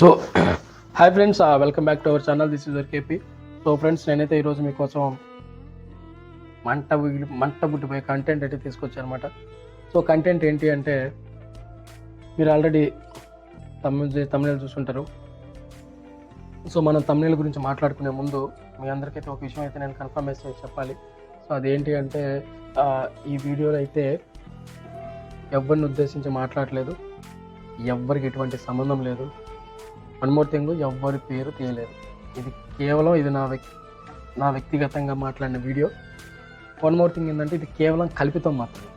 So hi friends welcome back to our channel this is KP so friends నేనైతే ఈరోజు మీకోసం మంట మంట బుట్టిపోయే కంటెంట్ అయితే తీసుకొచ్చానమాట. సో కంటెంట్ ఏంటి అంటే మీరు ఆల్రెడీ తమిళ తమిళ చూసుంటారు. సో మనం తమిళ గురించి మాట్లాడుకునే ముందు మీ అందరికైతే ఒక విషయం అయితే నేను కన్ఫర్మ్ చెప్పాలి. సో అదేంటి అంటే ఈ వీడియోలో అయితే ఎవరిని ఉద్దేశించి మాట్లాడలేదు ఎవ్వరికి ఎటువంటి సంబంధం లేదు వన్ మోర్ థింగ్ ఎవ్వరి పేరు తీయలేదు ఇది కేవలం ఇది నా వ్యక్ నా వ్యక్తిగతంగా మాట్లాడిన వీడియో. వన్ మోర్ థింగ్ ఏంటంటే ఇది కేవలం కల్పితం మాత్రమే.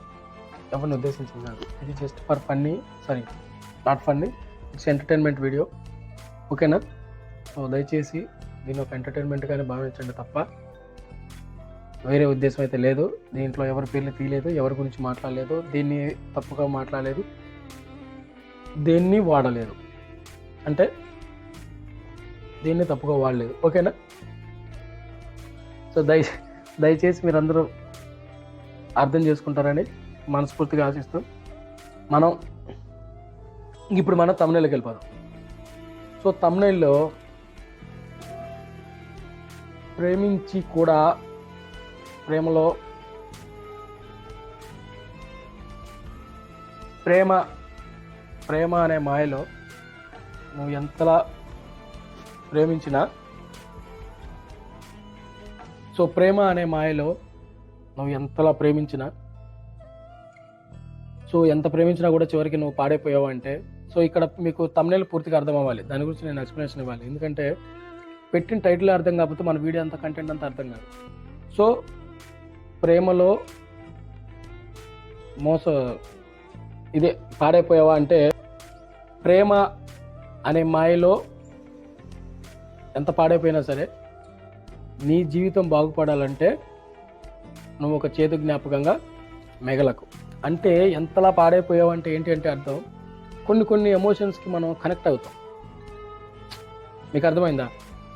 ఎవరిని ఉద్దేశించింది కాదు ఇది just for funny sorry not funny it's entertainment video ఓకేనా సో దయచేసి దీన్ని ఒక ఎంటర్టైన్మెంట్గానే భావించండి తప్ప. వేరే ఉద్దేశం అయితే లేదు. దీంట్లో ఎవరి పేర్లు తీయలేదు ఎవరి గురించి మాట్లాడలేదు దీన్ని తప్పుగా మాట్లాడలేదు దేన్ని వాడలేదు. అంటే దీన్ని తప్పుగా వాడలేదు. ఓకేనా? సో దయ దయచేసి మీరందరూ అర్థం చేసుకుంటారని మనస్ఫూర్తిగా ఆశిస్తూ మనం ఇప్పుడు మనం తమిళకి వెళ్ళిపోదాం. సో తమిళలో ప్రేమించి కూడా ప్రేమలో ప్రేమ ప్రేమ అనే మాయలో నువ్వు ఎంతలా ప్రేమించిన. సో ప్రేమ అనే మాయలో నువ్వు ఎంతలా ప్రేమించినా సో ఎంత ప్రేమించినా కూడా చివరికి నువ్వు పాడైపోయావు అంటే సో ఇక్కడ మీకు తమిళ పూర్తిగా అర్థం అవ్వాలి దాని గురించి నేను ఎక్స్ప్లెనేషన్ ఇవ్వాలి. ఎందుకంటే పెట్టిన టైటిల్ అర్థం కాకపోతే మన వీడియో అంత కంటెంట్ అంతా అర్థం కాదు. సో ప్రేమలో మోస ఇదే పాడైపోయావా అంటే ప్రేమ అనే మాయలో ఎంత పాడైపోయినా సరే నీ జీవితం బాగుపడాలంటే నువ్వు ఒక చేతు జ్ఞాపకంగా మెగలకు. అంటే ఎంతలా పాడైపోయావు అంటే ఏంటి అంటే అర్థం? కొన్ని కొన్ని ఎమోషన్స్కి మనం కనెక్ట్ అవుతాం. మీకు అర్థమైందా?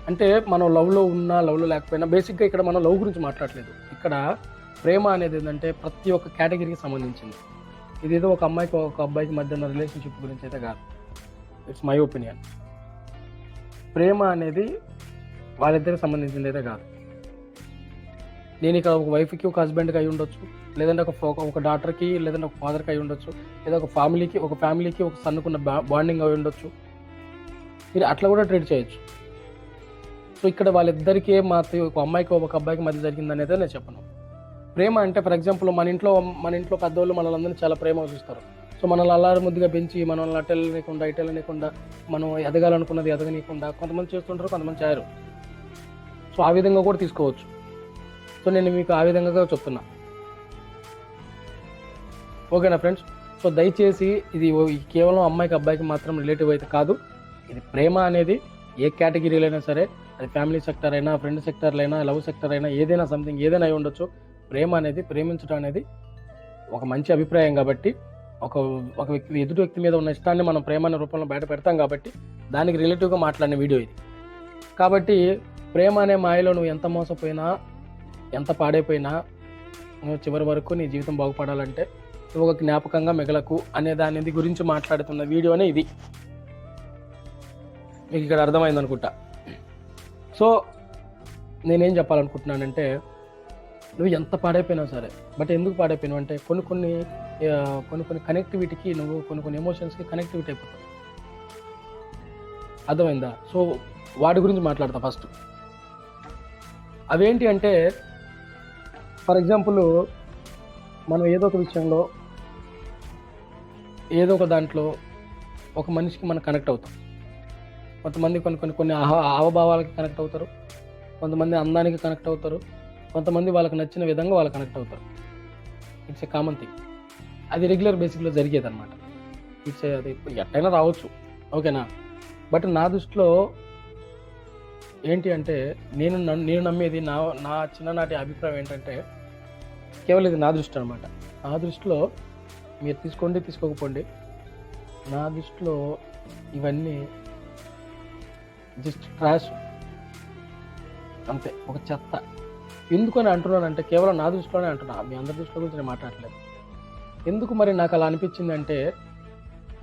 అంటే మనం లవ్లో ఉన్నా లవ్లో లేకపోయినా బేసిక్గా ఇక్కడ మనం లవ్ గురించి మాట్లాడలేదు. ఇక్కడ ప్రేమ అనేది ఏంటంటే ప్రతి ఒక్క కేటగిరీకి సంబంధించింది. ఇదేదో ఒక అమ్మాయికి ఒక అబ్బాయికి మధ్య ఉన్న రిలేషన్షిప్ గురించి అయితే కాదు. It's my opinion. ప్రేమ అనేది వాళ్ళిద్దరికి సంబంధించింది అయితే కాదు. నేను ఇక్కడ ఒక వైఫ్కి ఒక హస్బెండ్కి అయి ఉండొచ్చు లేదంటే ఒక ఫో- ఒక డాటర్కి లేదంటే ఒక ఫాదర్కి అయి ఉండొచ్చు లేదా ఒక ఫ్యామిలీకి ఒక ఫ్యామిలీకి ఒక సన్నుకున్న బాండింగ్ అయి ఉండొచ్చు. మీరు అట్లా కూడా ట్రీట్ చేయొచ్చు. సో ఇక్కడ వాళ్ళిద్దరికీ మా ఒక అమ్మాయికి ఒక అబ్బాయికి మధ్య జరిగింది అనేది నేను చెప్పను. ప్రేమ అంటే ఫర్ ఎగ్జాంపుల్ మన ఇంట్లో మన ఇంట్లో పెద్దవాళ్ళు మనల్ని చాలా ప్రేమ చూస్తారు. సో మనల్ని అల్లారు ముద్దుగా పెంచి మనల్ని అట్టెళ్ళనీయకుండా ఇటెళ్ళనికుండా మనం ఎదగాలనుకున్నది ఎదగనీయకుండా కొంతమంది చేస్తుంటారు కొంతమంది చేయరు. సో ఆ విధంగా కూడా తీసుకోవచ్చు. సో నేను మీకు ఆ విధంగా చెప్తున్నా. ఓకేనా ఫ్రెండ్స్? సో దయచేసి ఇది కేవలం అమ్మాయికి అబ్బాయికి మాత్రం రిలేటివ్ అయితే కాదు. ఇది ప్రేమ అనేది ఏ కేటగిరీలో అయినా సరే అది ఫ్యామిలీ సెక్టర్ అయినా ఫ్రెండ్ సెక్టర్లు అయినా లవ్ సెక్టర్ అయినా ఏదైనా సంథింగ్ ఏదైనా అయి ఉండొచ్చు. ప్రేమ అనేది ప్రేమించడం అనేది ఒక మంచి అభిప్రాయం కాబట్టి ఒక ఒక వ్యక్తి ఎదుటి వ్యక్తి మీద ఉన్న ఇష్టాన్ని మనం ప్రేమ అనే రూపంలో బయట పెడతాం కాబట్టి దానికి రిలేటివ్గా మాట్లాడిన వీడియో ఇది. కాబట్టి ప్రేమ అనే మాయలో నువ్వు ఎంత మోసపోయినా ఎంత పాడైపోయినా నువ్వు చివరి వరకు నీ జీవితం బాగుపడాలంటే నువ్వు ఒక జ్ఞాపకంగా మిగలకు అనే దాని గురించి మాట్లాడుతున్న వీడియోనే ఇది. మీకు ఇక్కడ అర్థమైంది అనుకుంటా సో నేనేం చెప్పాలనుకుంటున్నానంటే నువ్వు ఎంత పాడైపోయినా సరే. బట్ ఎందుకు పాడైపోయినావు అంటే కొన్ని కొన్ని కొన్ని కొన్ని కనెక్టివిటీకి నువ్వు కొన్ని కొన్ని ఎమోషన్స్కి కనెక్టివిటీ అయిపోతావు. అర్థమైందా? సో వాడి గురించి మాట్లాడతా ఫస్ట్ అవేంటి అంటే ఫర్ ఎగ్జాంపుల్ మనం ఏదో ఒక విషయంలో ఏదో ఒక దాంట్లో ఒక మనిషికి మనం కనెక్ట్ అవుతాం. కొంతమంది కొన్ని కొన్ని కొన్ని ఆహ హావభావాలకి కనెక్ట్ అవుతారు. కొంతమంది అందానికి కనెక్ట్ అవుతారు. కొంతమంది వాళ్ళకి నచ్చిన విధంగా వాళ్ళు కనెక్ట్ అవుతారు. ఇట్స్ ఏ కామన్ థింగ్ అది రెగ్యులర్ బేసిక్లో జరిగేది అనమాట ఇట్స్ అది ఎట్టయినా రావచ్చు. ఓకేనా బట్ నా దృష్టిలో ఏంటి అంటే నేను నేను నమ్మేది నా నా చిన్ననాటి అభిప్రాయం ఏంటంటే కేవలం ఇది నా దృష్టి అనమాట నా దృష్టిలో మీరు తీసుకోండి తీసుకోకపోండి. నా దృష్టిలో ఇవన్నీ జస్ట్ ట్రాష్ అంతే. ఒక చెత్త. ఎందుకని అంటున్నానంటే కేవలం నా దృష్టిలోనే అంటున్నా. మీ అందరి దృష్టిలో గురించి నేను మాట్లాడలేదు. ఎందుకు మరి నాకు అలా అనిపించింది అంటే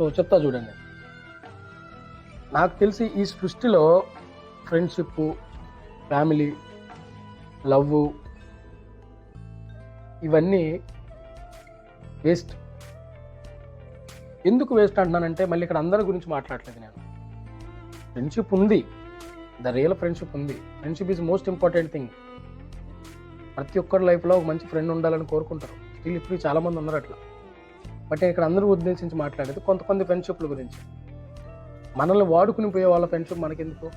చెప్తా చూడండి. నాకు తెలిసి ఈ సృష్టిలో ఫ్రెండ్షిప్ ఫ్యామిలీ లవ్ ఇవన్నీ వేస్ట్. ఎందుకు వేస్ట్ అంటున్నానంటే మళ్ళీ ఇక్కడ అందరి గురించి మాట్లాడలేదు నేను. ఫ్రెండ్షిప్ ఉంది. ద రియల్ ఫ్రెండ్షిప్ ఉంది. Friendship is most important thing. ప్రతి ఒక్కరి లైఫ్లో ఒక మంచి ఫ్రెండ్ ఉండాలని కోరుకుంటారు. స్టిల్ ఇప్పుడు చాలామంది ఉన్నారు అట్లా. బట్ నేను ఇక్కడ అందరూ ఉద్దేశించి మాట్లాడేది కొంతమంది ఫ్రెండ్షిప్ల గురించి. మనల్ని వాడుకుని పోయే వాళ్ళ ఫ్రెండ్షిప్ మనకెందుకు?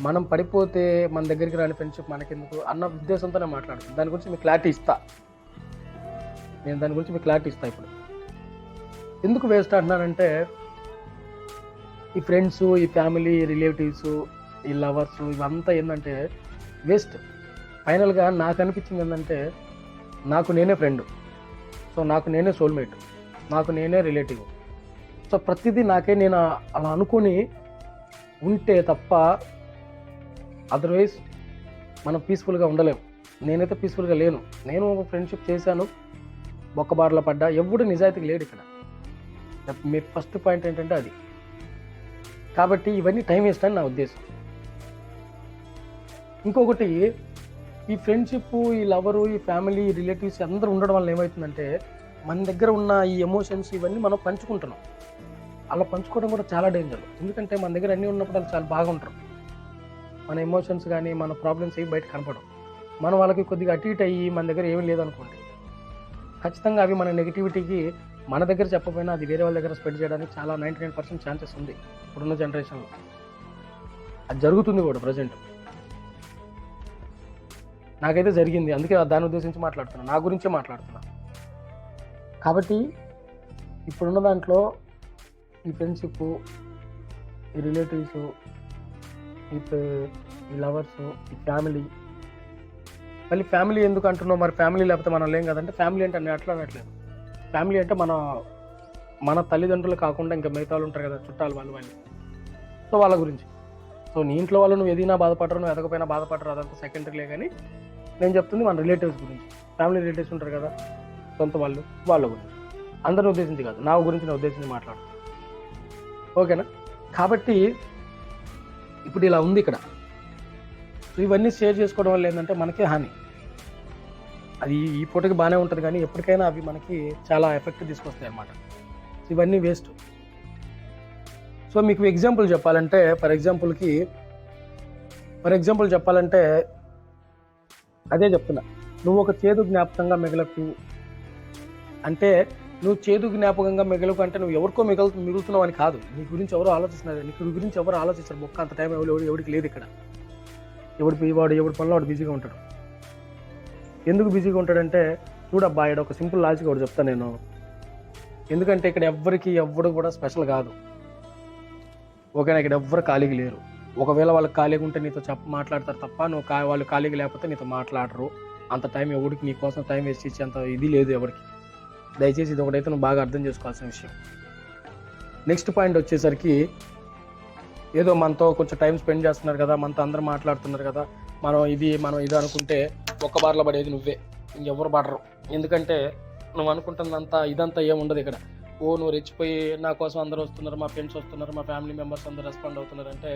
మనం పడిపోతే మన దగ్గరికి రాని ఫ్రెండ్షిప్ మనకెందుకు? అన్న ఉద్దేశంతోనే మాట్లాడుతాను దాని గురించి మీకు క్లారిటీ ఇస్తా. నేను దాని గురించి మీకు క్లారిటీ ఇస్తా ఇప్పుడు. ఎందుకు వేస్ట్ అంటున్నానంటే ఈ ఫ్రెండ్స్ ఈ ఫ్యామిలీ ఈ రిలేటివ్స్ ఈ లవర్స్ ఇవంతా ఏంటంటే వేస్ట్ ఫైనల్గా నాకు అనిపించింది ఏంటంటే నాకు నేనే ఫ్రెండ్ సో నాకు నేనే సోల్మేట్ నాకు నేనే రిలేటివ్ సో ప్రతిదీ నాకే నేను అలా అనుకొని ఉంటే తప్ప అదర్వైజ్ మనం పీస్ఫుల్గా ఉండలేము. నేనైతే పీస్ఫుల్గా లేను. నేను ఫ్రెండ్షిప్ చేశాను బొక్కబాటలో పడ్డా ఎవడు నిజాయితీకి లేడు ఇక్కడ. మీ ఫస్ట్ పాయింట్ ఏంటంటే అది. కాబట్టి ఇవన్నీ టైం వేస్ట్ అని నా ఉద్దేశం. ఇంకొకటి ఈ ఫ్రెండ్షిప్ ఈ లవరు ఈ ఫ్యామిలీ ఈ రిలేటివ్స్ అందరూ ఉండడం వల్ల ఏమవుతుందంటే మన దగ్గర ఉన్న ఈ ఎమోషన్స్ ఇవన్నీ మనం పంచుకుంటున్నాం. అలా పంచుకోవడం కూడా చాలా డేంజర్. ఎందుకంటే మన దగ్గర అన్నీ ఉన్నప్పుడు వాళ్ళు చాలా బాగుంటారు. మన ఎమోషన్స్ కానీ మన ప్రాబ్లమ్స్ ఏవి బయట కనపడవు. మనం వాళ్ళకి కొద్దిగా అటు ఇటు అయ్యి మన దగ్గర ఏమీ లేదనుకోండి ఖచ్చితంగా అవి మన నెగిటివిటీకి మన దగ్గర చెప్పకపోయినా అది వేరే వాళ్ళ దగ్గర స్ప్రెడ్ చేయడానికి చాలా నైంటీ నైన్ పర్సెంట్ ఛాన్సెస్ ఉంది ఇప్పుడున్న జనరేషన్లో అది జరుగుతుంది కూడా ప్రజెంట్ నాకైతే జరిగింది. అందుకే దాని ఉద్దేశించి మాట్లాడుతున్నా. నా గురించే మాట్లాడుతున్నా. కాబట్టి ఇప్పుడున్న దాంట్లో ఈ ఫ్రెండ్షిప్ ఈ రిలేటివ్స్ ఈ లవర్స్ ఈ ఫ్యామిలీ. మళ్ళీ ఫ్యామిలీ ఎందుకు అంటున్నావు? మరి ఫ్యామిలీ లేకపోతే మనం లేం కదంటే ఫ్యామిలీ అంటే నేను అట్లా అనట్లేదు. ఫ్యామిలీ అంటే మన మన తల్లిదండ్రులు కాకుండా ఇంకా మిగతా వాళ్ళు ఉంటారు కదా చుట్టాలు వాళ్ళు వాళ్ళు. సో వాళ్ళ గురించి. సో నీ ఇంట్లో వాళ్ళు నువ్వు ఎదిగినా బాధపడరు నువ్వు ఎదకపోయినా బాధపడరు అదంతా సెకండరీలే కానీ నేను చెప్తుంది మన రిలేటివ్స్ గురించి. ఫ్యామిలీ రిలేటివ్స్ ఉంటారు కదా సొంత వాళ్ళు వాళ్ళ గురించి. అందరిని ఉద్దేశించి కాదు నా గురించి నేను ఉద్దేశించి మాట్లాడు ఓకేనా? కాబట్టి ఇప్పుడు ఇలా ఉంది ఇక్కడ. సో ఇవన్నీ షేర్ చేసుకోవడం వల్ల ఏంటంటే మనకే హాని. అది ఈ పూటకి బాగానే ఉంటుంది కానీ ఎప్పటికైనా అవి మనకి చాలా ఎఫెక్ట్ తీసుకొస్తాయి అన్నమాట. ఇవన్నీ వేస్ట్ సో మీకు ఎగ్జాంపుల్ చెప్పాలంటే ఫర్ ఎగ్జాంపుల్కి ఫర్ ఎగ్జాంపుల్ చెప్పాలంటే అదే చెప్తున్నా. నువ్వు ఒక చేదు జ్ఞాపకంగా మిగలకు అంటే నువ్వు చేదు జ్ఞాపకంగా మిగలకు అంటే నువ్వు ఎవరికో మిగలు మిగులుతున్నావు అని కాదు. నీ గురించి ఎవరు ఆలోచిస్తున్నారు. నీ గురించి ఎవరు ఆలోచిస్తారు. మొక్క అంత టైం ఎవరు ఎవరు ఎవరికి లేదు ఇక్కడ. ఎవడు వాడు ఎవడి పనిలో వాడు బిజీగా ఉంటాడు. ఎందుకు బిజీగా ఉంటాడంటే చూడబ్బా ఇక్కడ ఒక సింపుల్ లాజిక్ ఒకటి చెప్తాను నేను. ఎందుకంటే ఇక్కడ ఎవ్వరికి ఎవ్వడు కూడా స్పెషల్ కాదు. ఓకేనా? ఇక్కడ ఎవ్వరు ఖాళీగా లేరు. ఒకవేళ వాళ్ళకి ఖాళీగా ఉంటే నీతో చెప్ప మాట్లాడతారు తప్ప నువ్వు కా వాళ్ళు ఖాళీగా లేకపోతే నీతో మాట్లాడరు. అంత టైం ఎవరికి నీ కోసం టైం వేస్ట్ ఇచ్చే అంత ఇది లేదు ఎవరికి దయచేసి ఇది ఒకటైతే నువ్వు బాగా అర్థం చేసుకోవాల్సిన విషయం. నెక్స్ట్ పాయింట్ వచ్చేసరికి ఏదో మనతో కొంచెం టైం స్పెండ్ చేస్తున్నారు కదా మనతో అందరూ మాట్లాడుతున్నారు కదా మనం ఇది మనం ఇది అనుకుంటే ఒక్క బార్లో పడేది నువ్వే. ఇంకెవరు పడరు. ఎందుకంటే నువ్వు అనుకుంటున్నంత ఇదంతా ఏముండదు ఇక్కడ. ఓ నువ్వు రెచ్చిపోయి నా కోసం అందరూ వస్తున్నారు మా ఫ్రెండ్స్ వస్తున్నారు మా ఫ్యామిలీ మెంబర్స్ అందరూ రెస్పాండ్ అవుతున్నారు అంటే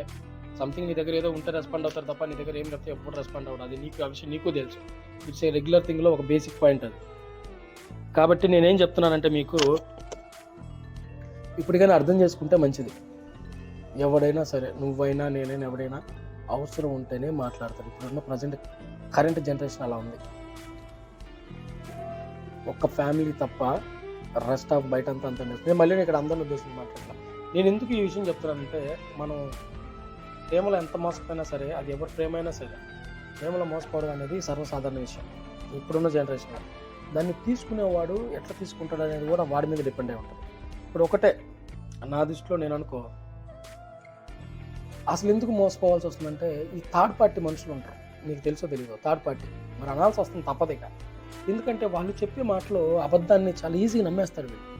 సంథింగ్ నీ దగ్గర ఏదో ఉంటే రెస్పాండ్ అవుతారు తప్ప నీ దగ్గర ఏం లేకపోతే ఎప్పుడు రెస్పాండ్ అవ్వడం. అది నీకు ఆ విషయం నీకు తెలుసు. ఇట్స్ ఏ రెగ్యులర్ థింగ్లో ఒక బేసిక్ పాయింట్ అది. కాబట్టి నేనేం చెప్తున్నానంటే మీకు ఇప్పటికైనా అర్థం చేసుకుంటే మంచిది. ఎవడైనా సరే నువ్వైనా నేనైనా ఎవడైనా అవసరం ఉంటేనే మాట్లాడతారు. ఇప్పుడున్న ప్రజెంట్ కరెంట్ జనరేషన్ అలా ఉంది. ఒక్క ఫ్యామిలీ తప్ప రెస్ట్ ఆఫ్ బయట అంతా అంతా నేను మళ్ళీ ఇక్కడ అందరిని ఉద్దేశించి మాట్లాడతాను నేను ఎందుకు ఈ విషయం చెప్తున్నానంటే మనం ప్రేమలో ఎంత మోసపోయినా సరే అది ఎవరి ప్రేమైనా సరే ప్రేమలో మోసపోవడం అనేది సర్వసాధారణ విషయం. ఇప్పుడున్న జనరేషన్ దాన్ని తీసుకునేవాడు ఎట్లా తీసుకుంటాడు అనేది కూడా వాడి మీద డిపెండ్ అయి ఉంటుంది. ఇప్పుడు ఒకటే నా దృష్టిలో నేను అనుకో అసలు ఎందుకు మోసపోవాల్సి వస్తుందంటే ఈ థర్డ్ పార్టీ మనుషులు ఉంటారు. నీకు తెలుసో తెలియదు థర్డ్ పార్టీ మరి అనాల్సి వస్తుంది తప్పదే ఇక ఎందుకంటే వాళ్ళు చెప్పే మాటలు అబద్ధాన్ని చాలా ఈజీగా నమ్మేస్తారు వీళ్ళు.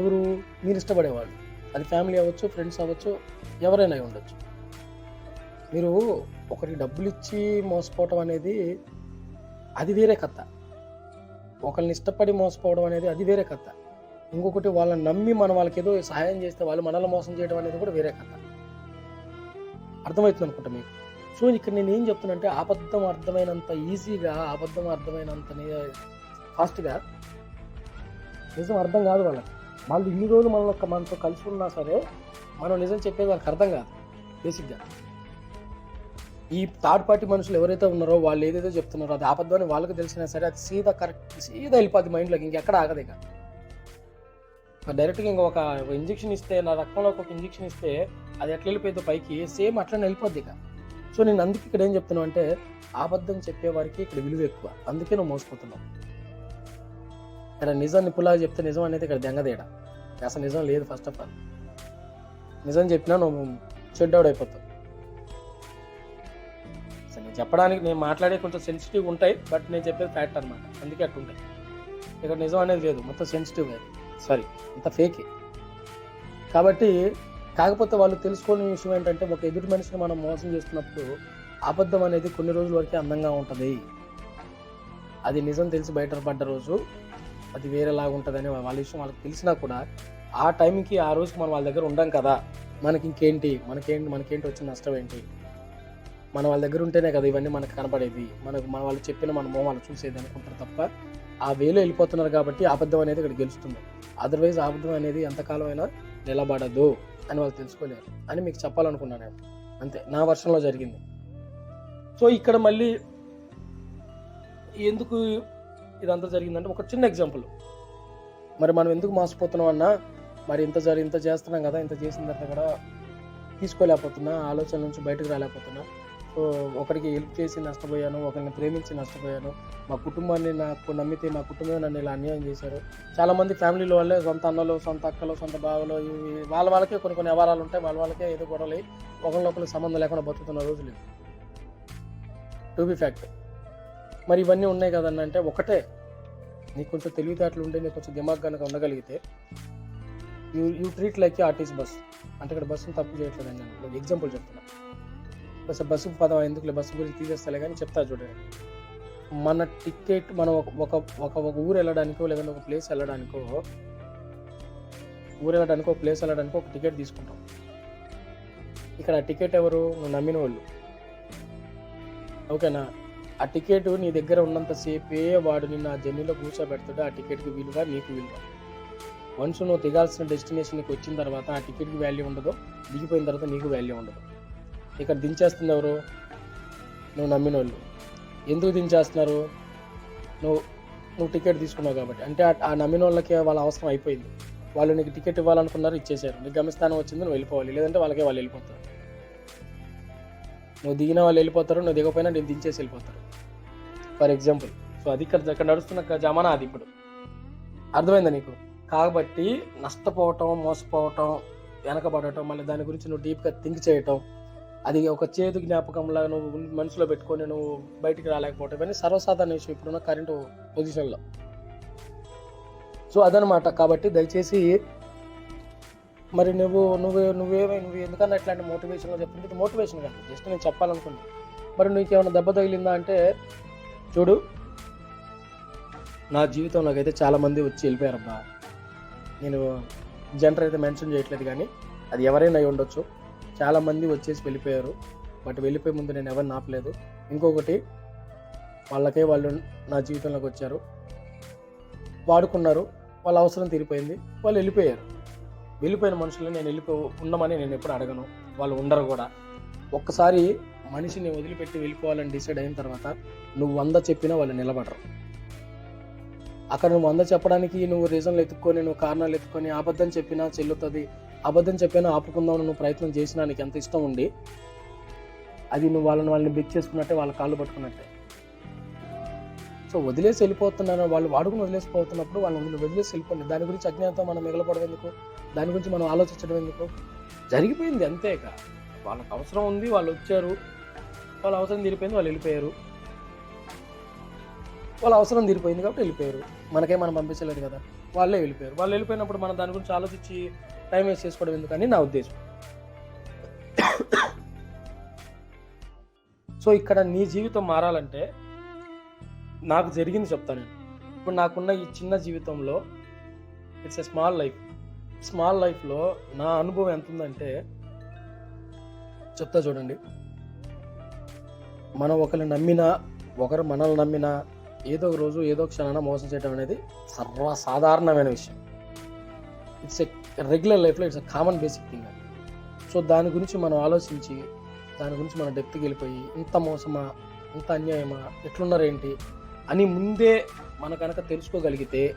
ఎవరు? మీరు ఇష్టపడేవాళ్ళు. అది ఫ్యామిలీ అవ్వచ్చు ఫ్రెండ్స్ అవ్వచ్చు ఎవరైనా అయి ఉండొచ్చు. మీరు ఒకరికి డబ్బులు ఇచ్చి మోసపోవటం అనేది అది వేరే కథ. ఒకరిని ఇష్టపడి మోసపోవడం అనేది అది వేరే కథ. ఇంకొకటి వాళ్ళని నమ్మి మనం వాళ్ళకి ఏదో సహాయం చేస్తే వాళ్ళు మనల్ని మోసం చేయడం అనేది కూడా వేరే కథ. అర్థమవుతుంది అనుకుంటా మీకు? సో ఇక్కడ నేను ఏం చెప్తున్నానంటే అబద్ధం అర్థమైనంత ఈజీగా అబద్ధం అర్థమైనంత ఫాస్ట్గా నిజం అర్థం కాదు వాళ్ళకి. వాళ్ళు ఇన్ని రోజులు మనలో మనతో కలిసి ఉన్నా సరే మనం నిజం చెప్పేది వాళ్ళకి అర్థం కాదు బేసిక్గా ఈ థర్డ్ పార్టీ మనుషులు ఎవరైతే ఉన్నారో వాళ్ళు ఏదైతే చెప్తున్నారో అది అబద్ధం అని వాళ్ళకి తెలిసినా సరే అది సీదా కరెక్ట్ సీదా వెళ్ళిపోద్ది మైండ్లోకి ఇంకెక్కడ ఆగదు ఇక. డైరెక్ట్గా ఇంకొక ఇంజక్షన్ ఇంజెక్షన్ ఇస్తే నా రక్తంలోకి ఒక ఇంజెక్షన్ ఇస్తే అది ఎట్లా వెళ్ళిపోయిందో పైకి సేమ్ అట్లనే వెళ్ళిపోద్ది ఇక. సో నేను అందుకే ఇక్కడ ఏం చెప్తున్నావు అంటే అబద్ధం చెప్పేవారికి ఇక్కడ విలువ ఎక్కువ. అందుకే నువ్వు మోసపోతున్నావు. ఇక్కడ నిజం నిపులాగా చెప్తే నిజం అనేది ఇక్కడ దెంగదేడ అసలు నిజం లేదు ఫస్ట్ ఆఫ్ ఆల్ నిజం చెప్పినా నువ్వు చెడ్డౌడ్ అయిపోతావు. అసలు నేను చెప్పడానికి నేను మాట్లాడే కొంచెం సెన్సిటివ్ ఉంటాయి బట్ నేను చెప్పేది ఫ్యాక్ట్ అనమాట అందుకే అట్లా ఉంటాయి ఇక్కడ నిజం అనేది లేదు మొత్తం సెన్సిటివ్ లేదు సారీ అంత ఫేకే కాబట్టి కాకపోతే వాళ్ళు తెలుసుకోని విషయం ఏంటంటే ఒక ఎదుటి మనిషిని మనం మోసం చేస్తున్నప్పుడు అబద్ధం అనేది కొన్ని రోజుల వరకే అందంగా ఉంటుంది. అది నిజం తెలిసి బయటపడ్డ రోజు అది వేరేలాగా ఉంటుందని వాళ్ళ విషయం వాళ్ళకి తెలిసినా కూడా ఆ టైంకి ఆ రోజుకి మనం వాళ్ళ దగ్గర ఉండం కదా. మనకి ఇంకేంటి మనకేంటి? మనకేంటి వచ్చిన నష్టం ఏంటి? మన వాళ్ళ దగ్గర ఉంటేనే కదా ఇవన్నీ మనకు కనపడేది మనకు మన వాళ్ళు చెప్పిన మన మోహాలు చూసేది అనుకుంటారు తప్ప ఆ వేలో వెళ్ళిపోతున్నారు కాబట్టి అబద్ధం అనేది ఇక్కడ గెలుస్తుంది. అదర్వైజ్ అబద్ధం అనేది ఎంతకాలం అయినా నిలబడదు అని వాళ్ళు తెలుసుకోలేరు. అని మీకు చెప్పాలనుకున్నాను నేను. అంతే. నా వర్షంలో జరిగింది. సో ఇక్కడ మళ్ళీ ఎందుకు ఇదంతా జరిగిందంటే ఒక చిన్న ఎగ్జాంపుల్ మరి మనం ఎందుకు మోసపోతున్నాం అన్నా? మరి ఇంత జరి ఇంత చేస్తున్నాం కదా ఇంత చేసిన తర్వాత కూడా తీసుకోలేకపోతున్నా ఆలోచన నుంచి బయటకు రాలేకపోతున్నా. సో ఒకరికి హెల్ప్ చేసి నష్టపోయాను ఒకరిని ప్రేమించి నష్టపోయాను. మా కుటుంబాన్ని నాకు నమ్మితే మా కుటుంబం నన్ను ఇలా అన్యాయం చేశారు. చాలామంది ఫ్యామిలీలో వాళ్ళే సొంత అన్నలు సొంత అక్కలు సొంత బావలు ఇవి వాళ్ళ వాళ్ళకే కొన్ని కొన్ని వ్యవహారాలు ఉంటాయి వాళ్ళ వాళ్ళకే ఏదో గొడవలు ఒకరినొకరు సంబంధం లేకుండా బతుకుతున్న రోజులు టు బి ఫ్యాక్ట్ మరి ఇవన్నీ ఉన్నాయి కదన్న అంటే ఒకటే. నీకు కొంచెం తెలివితేటలు ఉంటే నీకు కొంచెం దిమాగ్ కనుక ఉండగలిగితే you you treat like RTC bus అంటే ఇక్కడ బస్సును తప్పు చేయట్లేదు నేను ఎగ్జాంపుల్ చెప్తున్నా. బస్ బస్సు పదం ఎందుకులే? బస్సు గురించి తీసేస్తలే కానీ చెప్తా చూడండి. మన టికెట్ మనం ఒక ఒక ఒక ఊరు వెళ్ళడానికో లేదంటే ఒక ప్లేస్ వెళ్ళడానికో ఊరు వెళ్ళడానికో ఒక ప్లేస్ వెళ్ళడానికో ఒక టికెట్ తీసుకుంటాం. ఇక్కడ టికెట్ ఎవరు? నువ్వు నమ్మిన వాళ్ళు ఓకేనా? ఆ టికెట్ నీ దగ్గర ఉన్నంతసేపే వాడు నిన్ను ఆ జర్నీలో కూర్చోబెడతాడు. ఆ టికెట్కి విలువ నీకు విలువ. వన్స్ నువ్వు దిగాల్సిన డెస్టినేషన్కి వచ్చిన తర్వాత ఆ టికెట్కి వాల్యూ ఉండదు. దిగిపోయిన తర్వాత నీకు వాల్యూ ఉండదు. ఇక్కడ దించేస్తుంది ఎవరు? నువ్వు నమ్మిన వాళ్ళు ఎందుకు దించేస్తున్నారు? నువ్వు నువ్వు టికెట్ తీసుకున్నావు కాబట్టి. అంటే ఆ- నమ్మిన వాళ్ళకి వాళ్ళ అవసరం అయిపోయింది. వాళ్ళు నీకు టికెట్ ఇవ్వాలనుకున్నారు ఇచ్చేసారు నీకు గమ్యస్థానం వచ్చింది నువ్వు వెళ్ళిపోవాలి. లేదంటే వాళ్ళకే వాళ్ళు వెళ్ళిపోతారు. నువ్వు దిగిన వాళ్ళు వెళ్ళిపోతారు నువ్వు దిగపోయినా నేను దించేసి వెళ్ళిపోతారు. ఫర్ ఎగ్జాంపుల్ సో అది ఇక్కడ ఇక్కడ నడుస్తున్న జమానా అది ఇప్పుడు. అర్థమైందా నీకు? కాబట్టి నష్టపోవటం మోసపోవటం వెనకబడటం మళ్ళీ దాని గురించి నువ్వు డీప్గా థింక్ చేయటం అది ఒక చేదు జ్ఞాపకంలా నువ్వు మనసులో పెట్టుకొని నువ్వు బయటికి రాలేకపోవటం ఇవన్నీ సర్వసాధారణ విషయం ఇప్పుడున్న కరెంటు పొజిషన్లో సో అదనమాట. కాబట్టి దయచేసి మరి నువ్వు నువ్వు నువ్వేమై నువ్వు ఎందుకన్నా ఇట్లాంటి మోటివేషన్గా చెప్పింది ఇది మోటివేషన్ కాదు. జస్ట్ నేను చెప్పాలనుకున్నా మరి నీకు ఏమైనా దెబ్బ తగిలిందా అంటే చూడు. నా జీవితంలోకైతే అయితే చాలామంది వచ్చి వెళ్ళిపోయారబ్బా. నేను జెండర్ అయితే మెన్షన్ చేయట్లేదు కానీ అది ఎవరైనా అయి ఉండొచ్చు. చాలామంది వచ్చేసి వెళ్ళిపోయారు. బట్ వెళ్ళిపోయే ముందు నేను ఎవరిని ఆపలేదు. ఇంకొకటి వాళ్ళకే వాళ్ళు నా జీవితంలోకి వచ్చారు. వాడుకున్నారు. వాళ్ళ అవసరం తీరిపోయింది. వాళ్ళు వెళ్ళిపోయారు. వెళ్ళిపోయిన మనుషులు నేను వెళ్ళిపో ఉండమని నేను ఎప్పుడు అడగను. వాళ్ళు ఉండరు కూడా. ఒక్కసారి మనిషిని వదిలిపెట్టి వెళ్ళిపోవాలని డిసైడ్ అయిన తర్వాత నువ్వు వంద చెప్పినా వాళ్ళు నిలబడరు. అక్కడ నువ్వు వంద చెప్పడానికి నువ్వు రీజన్లు ఎత్తుక్కొని నువ్వు కారణాలు ఎత్తుకొని అబద్ధం చెప్పినా చెల్లుతుంది అబద్ధం చెప్పినా ఆపుకుందాం నువ్వు ప్రయత్నం చేసినా నీకు ఎంత ఇష్టం ఉండి అది నువ్వు వాళ్ళని వాళ్ళని బిక్ చేసుకున్నట్టే వాళ్ళ కాళ్ళు పట్టుకున్నట్టే. సో వదిలేసి వెళ్ళిపోతున్నారు వాళ్ళు వాడుకుని వదిలేసిపోతున్నప్పుడు వాళ్ళని వదిలేసి వెళ్ళిపోండి. దాని గురించి అజ్ఞానంతో మనం మిగలపడదు ఎందుకు? దాని గురించి మనం ఆలోచించడం ఎందుకు? జరిగిపోయింది అంతేక వాళ్ళకి అవసరం ఉంది వాళ్ళు వచ్చారు. వాళ్ళ అవసరం తీరిపోయింది వాళ్ళు వెళ్ళిపోయారు. వాళ్ళ అవసరం తీరిపోయింది కాబట్టి వెళ్ళిపోయారు. మనకే మనం పంపించలేదు కదా. వాళ్ళే వెళ్ళిపోయారు. వాళ్ళు వెళ్ళిపోయినప్పుడు మనం దాని గురించి ఆలోచించి టైం వేస్ట్ చేసుకోవడం ఎందుకని నా ఉద్దేశం. సో ఇక్కడ నీ జీవితం మారాలంటే నాకు జరిగింది చెప్తాను ఇప్పుడు నాకున్న ఈ చిన్న జీవితంలో it's a small life small లైఫ్లో నా అనుభవం ఎంత ఉందంటే చెప్తా చూడండి. మనం ఒకరిని నమ్మినా ఒకరు మనల్ని నమ్మినా ఏదో ఒక రోజు ఏదో క్షణాన మోసం చేయడం అనేది సర్వసాధారణమైన విషయం. ఇట్స్ ఎ రెగ్యులర్ లైఫ్లో it's a common basic thing అది. సో దాని గురించి మనం ఆలోచించి దాని గురించి మనం డెప్త్కి వెళ్ళిపోయి ఇంత మోసమా ఇంత అన్యాయమా ఎట్లున్నారేంటి అని ముందే మన కనుక తెలుసుకోగలిగితే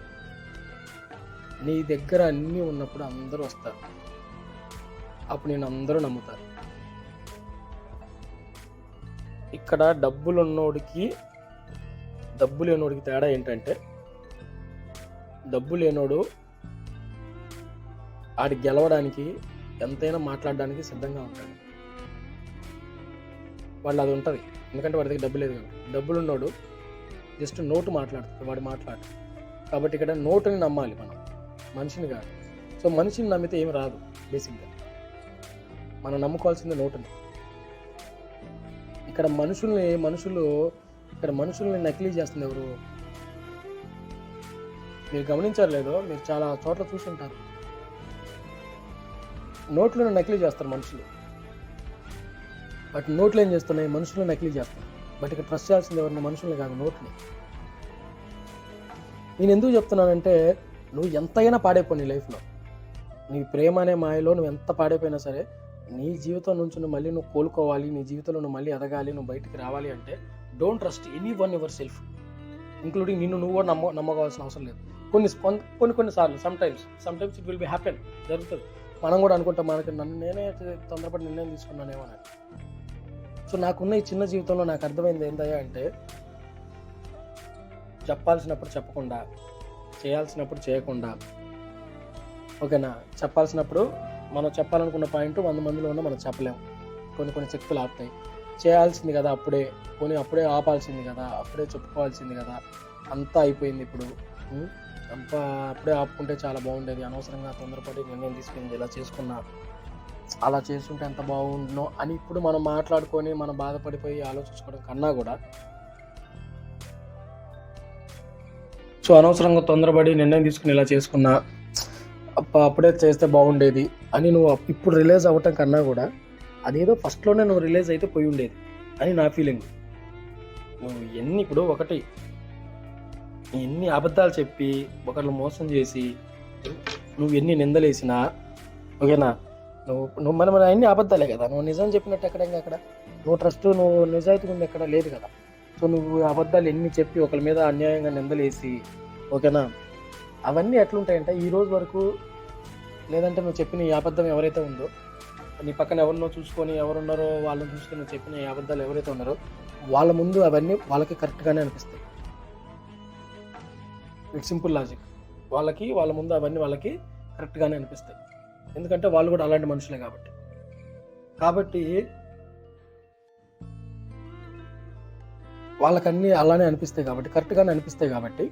నీ దగ్గర అన్నీ ఉన్నప్పుడు అందరూ వస్తారు. అప్పుడు నేను అందరూ నమ్ముతారు. ఇక్కడ డబ్బులు ఉన్నోడికి డబ్బు లేనోడికి తేడా ఏంటంటే డబ్బు లేనోడు ఆడి గెలవడానికి ఎంతైనా మాట్లాడడానికి సిద్ధంగా ఉంటాడు. వాళ్ళు అది ఉంటుంది. ఎందుకంటే వాడి దగ్గర డబ్బు లేదు కాబట్టి. డబ్బులు ఉన్నోడు జస్ట్ నోటు మాట్లాడుతుంది వాడు మాట్లాడు. కాబట్టి ఇక్కడ నోటుని నమ్మాలి మనం. మనిషిని కాదు. సో మనిషిని నమ్మితే ఏమి రాదు బేసిక్గా మనం నమ్ముకోవాల్సింది నోటుని. ఇక్కడ మనుషుల్ని మనుషులు ఇక్కడ మనుషుల్ని నకిలీ చేస్తుంది ఎవరు? మీరు గమనించారు మీరు చాలా చోట్ల చూసుంటారు. నోట్లను నకిలీ చేస్తారు మనుషులు. బట్ నోట్లు ఏం చేస్తున్నాయి? మనుషులు నకిలీ చేస్తారు బట్ ఇక్కడ ట్రస్ట్ చేయాల్సింది ఎవరిని? మనుషుల్ని కాదు నోట్ని. నేను ఎందుకు చెప్తున్నానంటే నువ్వు ఎంతైనా పాడైపోయి నీ లైఫ్లో. నీ ప్రేమ అనే మాయలో నువ్వు ఎంత పాడైపోయినా సరే నీ జీవితం నుంచి నువ్వు మళ్ళీ నువ్వు కోలుకోవాలి నీ జీవితంలో నువ్వు మళ్ళీ ఎదగాలి నువ్వు బయటికి రావాలి అంటే don't trust anyone yourself including నిన్ను నువ్వు కూడా నమ్మ నమ్మకోవాల్సిన అవసరం లేదు. కొన్ని కొన్ని కొన్ని సార్లు sometimes sometimes it will be happen జరుగుతుంది. మనం కూడా అనుకుంటాం మనకి నన్ను నేనే తొందరపడి నిర్ణయం తీసుకున్నానేమో అని. సో నాకున్న ఈ చిన్న జీవితంలో నాకు అర్థమైంది ఏందయ్యా అంటే చెప్పాల్సినప్పుడు చెప్పకుండా చేయాల్సినప్పుడు చేయకుండా. ఓకేనా? చెప్పాల్సినప్పుడు మనం చెప్పాలనుకున్న పాయింట్ వంద మందిలో ఉన్న మనం చెప్పలేము కొన్ని కొన్ని శక్తులు ఆపుతాయి. చేయాల్సింది కదా అప్పుడే. కొని అప్పుడే ఆపాల్సింది కదా. అప్పుడే చెప్పుకోవాల్సింది కదా. అంతా అయిపోయింది ఇప్పుడు. అంతా అప్పుడే ఆపుకుంటే చాలా బాగుండేది. అనవసరంగా తొందరపడి నిర్ణయం తీసుకుంది ఇలా చేసుకున్నా. అలా చేసుకుంటే ఎంత బాగుండునో అని ఇప్పుడు మనం మాట్లాడుకొని మనం బాధపడిపోయి ఆలోచించుకోవడం కన్నా కూడా సో అనవసరంగా తొందరపడి నిర్ణయం తీసుకుని ఇలా చేసుకున్నా అప్ప అప్పుడే చేస్తే బాగుండేది అని నువ్వు ఇప్పుడు రిలీజ్ అవ్వటం కన్నా కూడా అదేదో ఫస్ట్లోనే నువ్వు రిలీజ్ అయితే పోయి ఉండేది అని నా ఫీలింగ్ నువ్వు ఎన్ని ఇప్పుడు ఒకటి ఎన్ని అబద్ధాలు చెప్పి ఒకరిని మోసం చేసి నువ్వు ఎన్ని నిందలేసినా ఓకేనా? నువ్వు నువ్వు మన మన అన్ని అబద్ధాలే కదా? నువ్వు నిజం చెప్పినట్టు ఎక్కడ ఇంకా అక్కడ? నువ్వు ట్రస్ట్ నువ్వు నిజాయితీ ఉంది ఎక్కడ? లేదు కదా? సో నువ్వు అబద్ధాలు ఎన్ని చెప్పి ఒకరి మీద అన్యాయంగా నిందలేసి ఓకేనా? అవన్నీ ఎట్లుంటాయంటే ఈ రోజు వరకు లేదంటే నువ్వు చెప్పిన ఈ అబద్ధం ఎవరైతే ఉందో నీ పక్కన ఎవరినో చూసుకొని ఎవరున్నారో వాళ్ళని చూసుకొని నువ్వు చెప్పిన ఈ అబద్ధాలు ఎవరైతే ఉన్నారో వాళ్ళ ముందు అవన్నీ వాళ్ళకి కరెక్ట్గానే అనిపిస్తాయి. ఇట్ సింపుల్ లాజిక్ వాళ్ళకి వాళ్ళ ముందు అవన్నీ వాళ్ళకి కరెక్ట్గానే అనిపిస్తాయి. ఎందుకంటే వాళ్ళు కూడా అలాంటి మనుషులే కాబట్టి. కాబట్టి వాళ్ళకన్నీ అలానే అనిపిస్తాయి కాబట్టి కరెక్ట్గానే అనిపిస్తాయి కాబట్టి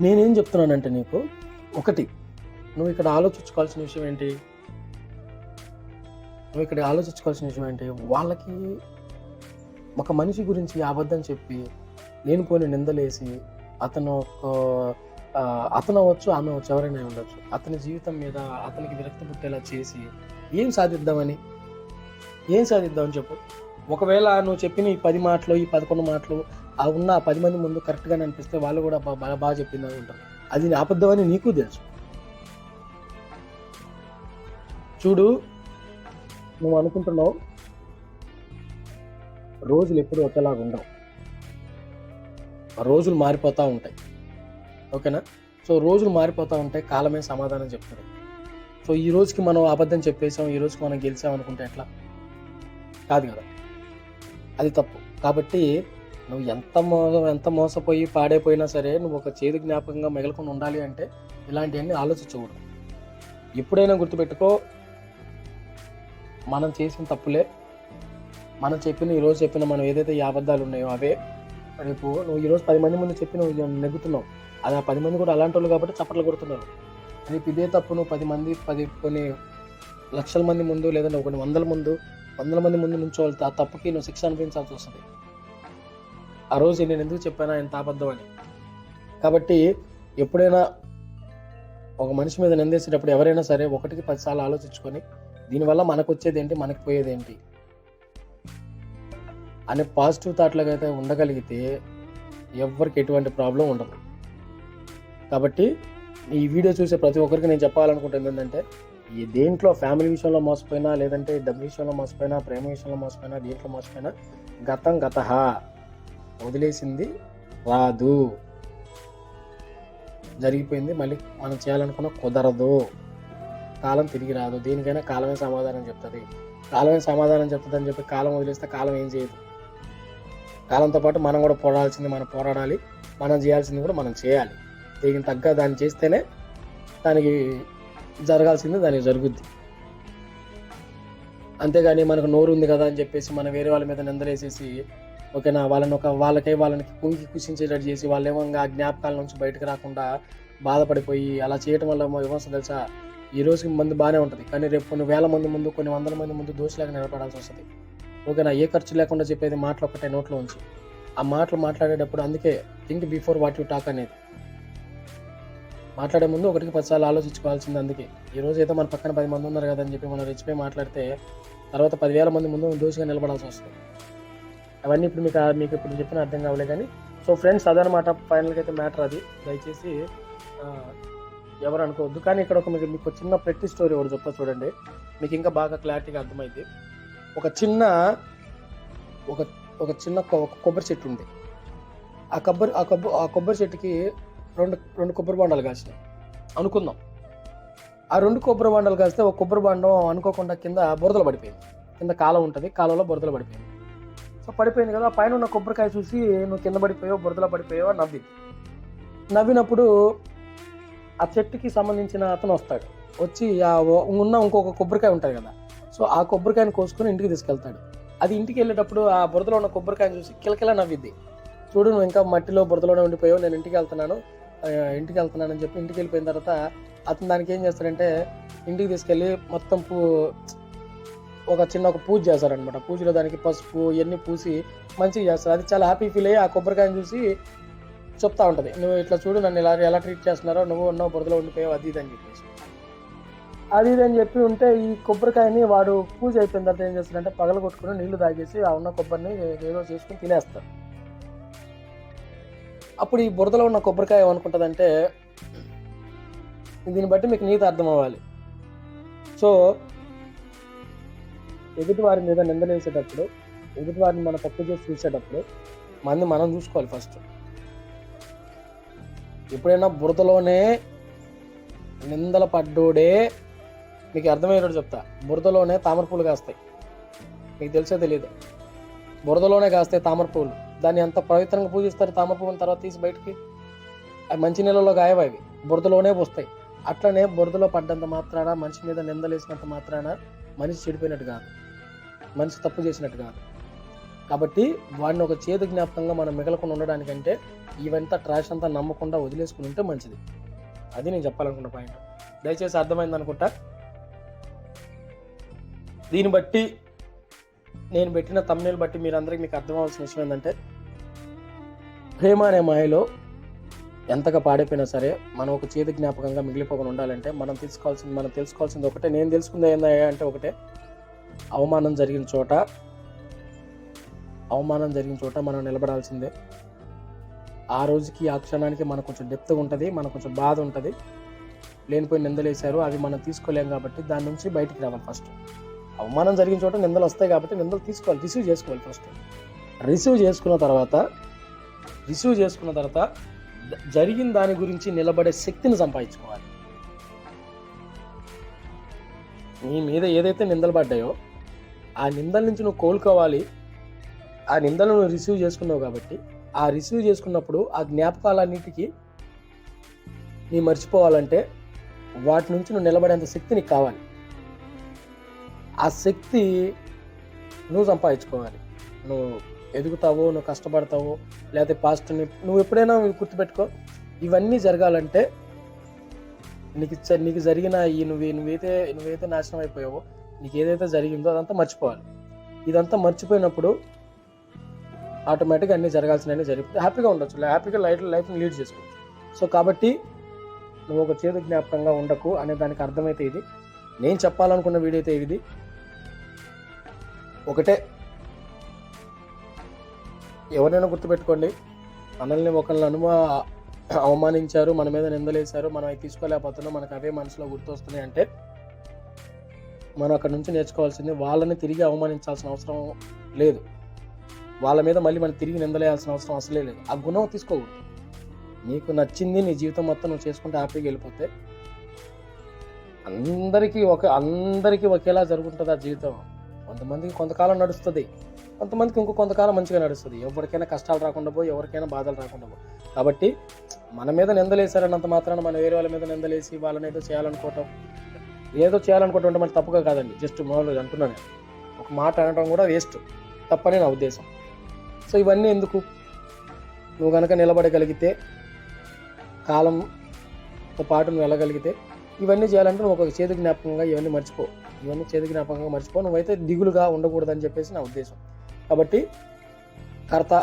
నేనేం చెప్తున్నానంటే నీకు ఒకటి నువ్వు ఇక్కడ ఆలోచించుకోవాల్సిన విషయం ఏంటి? నువ్వు ఇక్కడ ఆలోచించుకోవాల్సిన విషయం ఏంటి? వాళ్ళకి ఒక మనిషి గురించి అబద్ధం చెప్పి నేను పోని నిందలేసి అతను ఒక అతను అవ్వచ్చు ఆమె అవ్వచ్చు ఎవరైనా ఉండొచ్చు. అతని జీవితం మీద అతనికి విరక్తి పుట్టేలా చేసి ఏం సాధిద్దామని? ఏం సాధిద్దామని చెప్పు. ఒకవేళ నువ్వు చెప్పిన ఈ పది మాటలు ఈ పదకొండు మాటలు ఆ ఉన్న పది మంది ముందు కరెక్ట్గానే అనిపిస్తే వాళ్ళు కూడా బాగా బాగా చెప్పింది అని ఉంటారు. అది అబద్ధమని నీకు తెలుసు. చూడు నువ్వు అనుకుంటున్నావు రోజులు ఎప్పుడు ఒకేలాగా ఉండవు. రోజులు మారిపోతూ ఉంటాయి. ఓకేనా? సో రోజులు మారిపోతూ ఉంటాయి కాలమే సమాధానం చెప్తుంది. సో ఈ రోజుకి మనం అబద్ధం చెప్పేసాం ఈ రోజుకి మనం గెలిచాం అనుకుంటే ఎట్లా? కాదు కదా? అది తప్పు. కాబట్టి నువ్వు ఎంత మో ఎంత మోసపోయి పాడైపోయినా సరే నువ్వు ఒక చేదు జ్ఞాపకంగా మిగలకుండా ఉండాలి అంటే ఇలాంటివన్నీ ఆలోచించకూడదు. ఎప్పుడైనా గుర్తుపెట్టుకో మనం చేసిన తప్పులే. మనం చెప్పిన ఈరోజు చెప్పిన మనం ఏదైతే ఈ అబద్ధాలు ఉన్నాయో అవే. రేపు నువ్వు ఈరోజు పది మంది ముందు చెప్పి నువ్వు నెగ్గుతున్నావు? అది ఆ పది మంది కూడా అలాంటి వాళ్ళు కాబట్టి చప్పట్లు కొడుతున్నారు. రేపు ఇదే తప్పు నువ్వు పది మంది పది కొన్ని లక్షల మంది ముందు లేదంటే కొన్ని వందల ముందు వందల మంది ముందు నుంచోవాలి. ఆ తప్పుకి నువ్వు శిక్ష అనిపించాల్సి వస్తుంది. ఆ రోజు నేను ఎందుకు చెప్పాను ఆయన తాపద్దం అని? కాబట్టి ఎప్పుడైనా ఒక మనిషి మీద నిందేసేటప్పుడు ఎవరైనా సరే ఒకటికి పదిసార్లు ఆలోచించుకొని దీనివల్ల మనకు వచ్చేది ఏంటి మనకు పోయేది ఏంటి? అనే పాజిటివ్ థాట్లో అయితే ఉండగలిగితే ఎవరికి ఎటువంటి ప్రాబ్లం ఉండదు. కాబట్టి ఈ వీడియో చూసే ప్రతి ఒక్కరికి నేను చెప్పాలనుకుంటుంది ఏంటంటే దేంట్లో ఫ్యామిలీ విషయంలో మోసపోయినా లేదంటే డబ్బు విషయంలో మోసపోయినా ప్రేమ విషయంలో మోసపోయినా దేంట్లో మోసపోయినా గతం గత వదిలేసింది రాదు. జరిగిపోయింది మళ్ళీ మనం చేయాలనుకున్న కుదరదు. కాలం తిరిగి రాదు. దేనికైనా కాలమే సమాధానం చెప్తుంది. కాలమే సమాధానం చెప్తుంది అని చెప్పి కాలం వదిలేస్తే కాలం ఏం చేయదు. కాలంతో పాటు మనం కూడా పోరాడాల్సింది మనం పోరాడాలి. మనం చేయాల్సింది కూడా మనం చేయాలి. దీనికి తగ్గ దాన్ని చేస్తేనే దానికి జరగాల్సింది దానికి జరుగుద్ది. అంతేగాని మనకు నోరు ఉంది కదా అని చెప్పేసి మనం వేరే వాళ్ళ మీద నిందలేసేసి ఓకేనా వాళ్ళని ఒక వాళ్ళకై వాళ్ళని కుంగి కుషించేటట్టు చేసి వాళ్ళు ఏమంగా ఆ జ్ఞాపకాల నుంచి బయటకు రాకుండా బాధపడిపోయి అలా చేయటం వల్ల విమర్శ తెలుసా? ఈ రోజుకి మంది బాగానే ఉంటుంది. కానీ రేపు కొన్ని వేల మంది ముందు కొన్ని వందల మంది ముందు దోషులాగా నిలబడాల్సి వస్తుంది. ఓకేనా ఏ ఖర్చు లేకుండా చెప్పేది మాటలు ఒకటే నోట్లో ఉంచి ఆ మాటలు మాట్లాడేటప్పుడు అందుకే think before what you talk అనేది. మాట్లాడే ముందు ఒకటికి పదిసార్లు ఆలోచించుకోవాల్సింది అందుకే. ఈ రోజు ఏదో మన పక్కన పది మంది ఉన్నారు కదా అని చెప్పి మనం రెచ్చిపోయి మాట్లాడితే తర్వాత పదివేల మంది ముందు దోషిగా నిలబడాల్సి వస్తుంది. అవన్నీ ఇప్పుడు మీకు మీకు ఇప్పుడు చెప్పిన అర్థం కావలే కానీ సో ఫ్రెండ్స్ అదనమాట ఫైనల్గా అయితే మ్యాటర్ అది. దయచేసి ఎవరు అనుకోవద్దు. కానీ ఇక్కడ ఒక మీకు మీకు చిన్న ప్రతి స్టోరీ ఒకటి చెప్తా చూడండి. మీకు ఇంకా బాగా క్లారిటీగా అర్థమైంది ఒక చిన్న ఒక ఒక చిన్న కొ- కొబ్బరి చెట్టు ఉంది. ఆ కొబ్బరి ఆ కొబ్బరి ఆ కొబ్బరి చెట్టుకి రెండు రెండు కొబ్బరి బాండాలు కాసినాయి అనుకుందాం. ఆ రెండు కొబ్బరి బాండాలు కాస్తే ఒక కొబ్బరి బాండం అనుకోకుండా కింద బురదలు పడిపోయింది. కింద కాలం ఉంటుంది కాలంలో బురదలు పడిపోయింది. సో పడిపోయింది కదా పైన ఉన్న కొబ్బరికాయ చూసి నువ్వు కింద పడిపోయావు బురదలో పడిపోయావు నవ్వి నవ్వినప్పుడు ఆ చెట్టుకి సంబంధించిన అతను వస్తాడు. వచ్చి ఆ ఉన్న ఇంకొక కొబ్బరికాయ ఉంటుంది కదా సో ఆ కొబ్బరికాయని కోసుకొని ఇంటికి తీసుకెళ్తాడు. అది ఇంటికి వెళ్ళేటప్పుడు ఆ బురదలో ఉన్న కొబ్బరికాయను చూసి కిలకిలా నవ్విద్ది చూడు నువ్వు ఇంకా మట్టిలో బురదలోనే ఉండిపోయావు నేను ఇంటికి వెళ్తున్నాను. ఇంటికి వెళ్తున్నాను అని చెప్పి ఇంటికి వెళ్ళిపోయిన తర్వాత అతను దానికి ఏం చేస్తాడంటే ఇంటికి తీసుకెళ్ళి మొత్తం పూ ఒక చిన్న ఒక పూజ చేస్తారనమాట పూజలో దానికి పసుపు ఇవన్నీ పూసి మంచిగా చేస్తారు అది చాలా హ్యాపీ ఫీల్ అయ్యి ఆ కొబ్బరికాయని చూసి చెప్తా ఉంటుంది. నువ్వు ఇట్లా చూడు నన్ను ఇలా ఎలా ట్రీట్ చేస్తున్నారో నువ్వు ఉన్నావు బురదలో ఉండిపోయావు అది ఇది అని చెప్పేసి. అది ఇది అని చెప్పి ఉంటే ఈ కొబ్బరికాయని వాడు పూజ అయిపోయిన తర్వాత ఏం చేస్తాడంటే పగల కొట్టుకుని నీళ్ళు తాగేసి ఆ ఉన్న కొబ్బరిని ఏదో చేసుకుని తినేస్తారు అప్పుడు ఈ బురదలో ఉన్న కొబ్బరికాయ ఏమనుకుంటుందంటే దీన్ని బట్టి మీకు నీతి అర్థం అవ్వాలి సో ఎదుటి వారి మీద నిందలేసేటప్పుడు ఎదుటి వారిని మనం తప్పు చేసి చూసేటప్పుడు మంది మనం చూసుకోవాలి ఫస్ట్ ఎప్పుడైనా బురదలోనే నిందల పడ్డోడే మీకు అర్థమయ్యేటట్టు చెప్తా. బురదలోనే తామర పూలు కాస్తాయి. మీకు తెలిసే తెలియదు. బురదలోనే కాస్తాయి తామర పూలు. దాన్ని అంత పవిత్రంగా పూజిస్తారు తామర పువ్వుని తర్వాత తీసి బయటికి. అవి మంచి నీళ్ళలో గాయవ అవి బురదలోనే వస్తాయి అట్లనే బురదలో పడ్డంత మాత్రాన మనిషి మీద నిందలేసినంత మాత్రాన మనిషి చెడిపోయినట్టు కాదు. మనిషి తప్పు చేసినట్టు కాదు. కాబట్టి వాడిని ఒక చేదు జ్ఞాపకంగా మనం మిగలకుండా ఉండడానికంటే ఇవంతా ట్రాష్ అంతా నమ్మకుండా వదిలేసుకుని ఉంటే మంచిది. అది నేను చెప్పాలనుకున్న పాయింట్ దయచేసి అర్థమైంది అనుకుంటా దీన్ని బట్టి నేను పెట్టిన తమ్నేలు బట్టి మీరందరికీ మీకు అర్థం విషయం ఏంటంటే ప్రేమ అనే మాయలో ఎంతగా పాడైపోయినా సరే మనం ఒక చేతి జ్ఞాపకంగా మిగిలిపోకుండా ఉండాలంటే మనం తీసుకోవాల్సింది మనం తెలుసుకోవాల్సింది ఒకటే. నేను తెలుసుకుంది ఏందా అంటే ఒకటే. అవమానం జరిగిన చోట అవమానం జరిగిన చోట మనం నిలబడాల్సిందే. ఆ రోజుకి ఆ క్షణానికి మనకు కొంచెం డెప్త్ ఉంటుంది మనకు కొంచెం బాధ ఉంటుంది. లేనిపోయి నిందలేశారు అవి మనం తీసుకోలేం కాబట్టి దాని నుంచి బయటికి రావాలి ఫస్ట్ అవమానం జరిగిన చోట నిందలు వస్తాయి కాబట్టి నిందలు తీసుకోవాలి రిసీవ్ చేసుకోవాలి ఫస్ట్ రిసీవ్ చేసుకున్న తర్వాత రిసీవ్ చేసుకున్న తర్వాత జరిగిన దాని గురించి నిలబడే శక్తిని సంపాదించుకోవాలి. నీ మీద ఏదైతే నిందలు పడ్డాయో ఆ నిందల నుంచి నువ్వు కోలుకోవాలి. ఆ నిందలను నువ్వు రిసీవ్ చేసుకున్నావు కాబట్టి ఆ రిసీవ్ చేసుకున్నప్పుడు ఆ జ్ఞాపకాలన్నిటికీ నీ మర్చిపోవాలంటే వాటి నుంచి నువ్వు నిలబడేంత శక్తి నీకు కావాలి. ఆ శక్తి నువ్వు సంపాదించుకోవాలి. నువ్వు ఎదుగుతావో నువ్వు కష్టపడతావో లేకపోతే పాస్ట్ని నువ్వు ఎప్పుడైనా గుర్తుపెట్టుకో. ఇవన్నీ జరగాలంటే నీకు నీకు జరిగిన ఈ నువ్వు నువ్వైతే నువ్వైతే నాశనం అయిపోయావో నీకు ఏదైతే జరిగిందో అదంతా మర్చిపోవాలి. ఇదంతా మర్చిపోయినప్పుడు ఆటోమేటిక్గా అన్నీ జరగాల్సినవన్నీ జరిగితే హ్యాపీగా ఉండొచ్చు. హ్యాపీగా లైఫ్ లైఫ్ని లీడ్ చేసుకోవచ్చు. సో కాబట్టి నువ్వు ఒక చేదు జ్ఞాపకంగా ఉండకు అనే దానికి అర్థమైతే ఇది. నేను చెప్పాలనుకున్న వీడియో అయితే ఇది. ఒకటే. ఎవరైనా గుర్తుపెట్టుకోండి. మనల్ని ఒకళ్ళని అనుమ అవమానించారు మన మీద నిందలేశారు మనం అవి తీసుకోలేకపోతున్నాం మనకు అవే మనసులో గుర్తొస్తున్నాయి అంటే మనం అక్కడ నుంచి నేర్చుకోవాల్సింది వాళ్ళని తిరిగి అవమానించాల్సిన అవసరం లేదు. వాళ్ళ మీద మళ్ళీ మనం తిరిగి నిందలేయాల్సిన అవసరం అసలే లేదు. ఆ గుణం తీసుకోకూడదు. నీకు నచ్చింది నీ జీవితం మొత్తం నువ్వు చేసుకుంటే హ్యాపీగా వెళ్ళిపోతే అందరికీ ఒక అందరికీ ఒకేలా జరుగుతుంది ఆ జీవితం. కొంతమందికి కొంతకాలం నడుస్తుంది. కొంతమందికి ఇంకో కొంతకాలం మంచిగా నడుస్తుంది. ఎవరికైనా కష్టాలు రాకుండా పోయి ఎవరికైనా బాధలు రాకుండా పో. కాబట్టి మన మీద నిందలేశారన్నంత మాత్రాన మన వేరే వాళ్ళ మీద నిందలేసి వాళ్ళని ఏదో చేయాలనుకోవటం ఏదో చేయాలనుకోవటం అంటే మన తప్పుగా కాదండి. జస్ట్ మామూలుగా అంటున్నాను ఒక మాట అనడం కూడా వేస్ట్. తప్పని నా ఉద్దేశం. సో ఇవన్నీ ఎందుకు? నువ్వు కనుక నిలబడగలిగితే కాలంతో పాటు నువ్వు వెళ్ళగలిగితే ఇవన్నీ చేయాలంటే నువ్వు ఒక చేదు జ్ఞాపకంగా ఇవన్నీ మర్చిపో. ఇవన్నీ చేతి జ్ఞాపకంగా మర్చిపో. నువ్వైతే దిగులుగా ఉండకూడదని చెప్పేసి నా ఉద్దేశం. కాబట్టి కర్త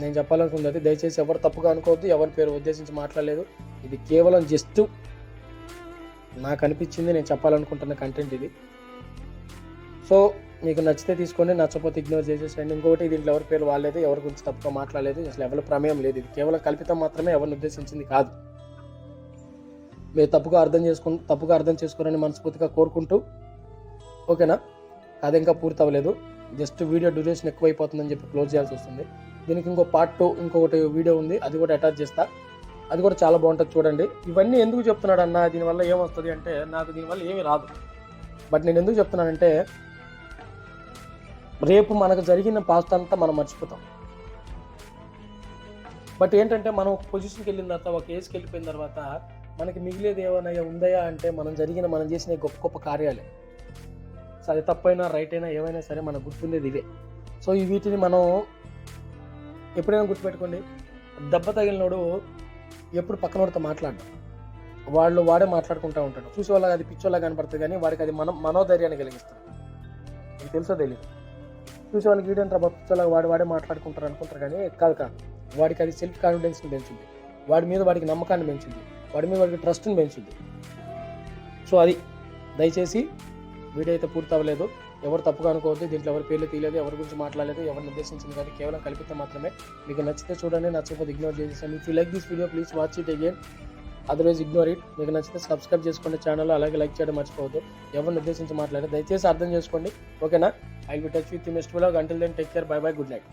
నేను చెప్పాలనుకుంది అయితే దయచేసి ఎవరు తప్పుగా అనుకోవద్దు ఎవరి పేరు ఉద్దేశించి మాట్లాడలేదు. ఇది కేవలం జస్ట్ నాకు అనిపించింది నేను చెప్పాలనుకుంటున్న కంటెంట్ ఇది. సో మీకు నచ్చితే తీసుకోండి నచ్చకపోతే ఇగ్నోర్ చేసేసండి ఇంకోటి దీంట్లో ఎవరి పేరు వాళ్ళలేదు ఎవరి గురించి తప్పుగా మాట్లాడలేదు అసలు ఎవరి ప్రమేయం లేదు. ఇది కేవలం కల్పితం మాత్రమే ఎవరిని ఉద్దేశించింది కాదు. మీరు తప్పుగా అర్థం చేసుకు తప్పుగా అర్థం చేసుకోరని మనస్ఫూర్తిగా కోరుకుంటూ ఓకేనా? అది ఇంకా పూర్తి అవ్వలేదు జస్ట్ వీడియో డ్యూరేషన్ ఎక్కువైపోతుందని చెప్పి క్లోజ్ చేయాల్సి వస్తుంది. దీనికి ఇంకో పార్ట్ టూ ఇంకొకటి వీడియో ఉంది. అది కూడా అటాచ్ చేస్తా. అది కూడా చాలా బాగుంటుంది చూడండి. ఇవన్నీ ఎందుకు చెప్తున్నాడు అన్న? దీనివల్ల ఏమొస్తుంది అంటే నాకు దీనివల్ల ఏమీ రాదు. బట్ నేను ఎందుకు చెప్తున్నానంటే రేపు మనకు జరిగిన పాస్ట్ అంతా మనం మర్చిపోతాం. బట్ ఏంటంటే మనం ఒక పొజిషన్కి వెళ్ళిన తర్వాత ఒక ఏజ్కి వెళ్ళిపోయిన తర్వాత మనకి మిగిలేది ఏమైనా ఉందయా అంటే మనం జరిగిన మనం చేసిన గొప్ప గొప్ప కార్యాలే సో అది తప్పైనా రైట్ అయినా ఏమైనా సరే మనకు గుర్తుండేది ఇవే. సో ఈ వీటిని మనం ఎప్పుడైనా గుర్తుపెట్టుకోండి. దెబ్బ తగిలినోడు ఎప్పుడు పక్కనోడితో మాట్లాడడం. వాళ్ళు వాడే మాట్లాడుకుంటూ ఉంటాడు. చూసే వాళ్ళకి అది పిచ్చోళ్ళ కనపడుతుంది కానీ వాడికి అది మనం మనోధైర్యాన్ని కలిగిస్తుంది. మీకు తెలుసో తెలియదు చూసే వాళ్ళకి వీడంటారు బాబు వాడు వాడే మాట్లాడుకుంటారు అనుకుంటారు కానీ కాదు కాదు. వాడికి అది సెల్ఫ్ కాన్ఫిడెన్స్ని పెంచింది. వాడి మీద వాడికి నమ్మకాన్ని పెంచింది. వాడి మీద వాడికి ట్రస్ట్ని పెంచింది. సో అది దయచేసి వీడియో అయితే పూర్తి అవ్వలేదు ఎవరు తప్పుగా అనుకోవద్దు దీంట్లో ఎవరి పేర్లు తీయలేదు ఎవరి గురించి మాట్లాడలేదు ఎవరిని ఉద్దేశించింది కానీ కేవలం కల్పితం మాత్రమే. మీకు నచ్చితే చూడండి నచ్చకపోతే ఇగ్నోర్ చేసేసాను if you like this video please watch it again otherwise ignore it మీకు నచ్చితే సబ్స్క్రైబ్ చేసుకోండి ఛానల్ అలాగే లైక్ చేయడం మర్చిపోవద్దు. ఎవరిని ఉద్దేశించి మాట్లాడారు దయచేసి అర్థం చేసుకోండి. ఓకేనా I will touch with next blog until then take care bye bye good night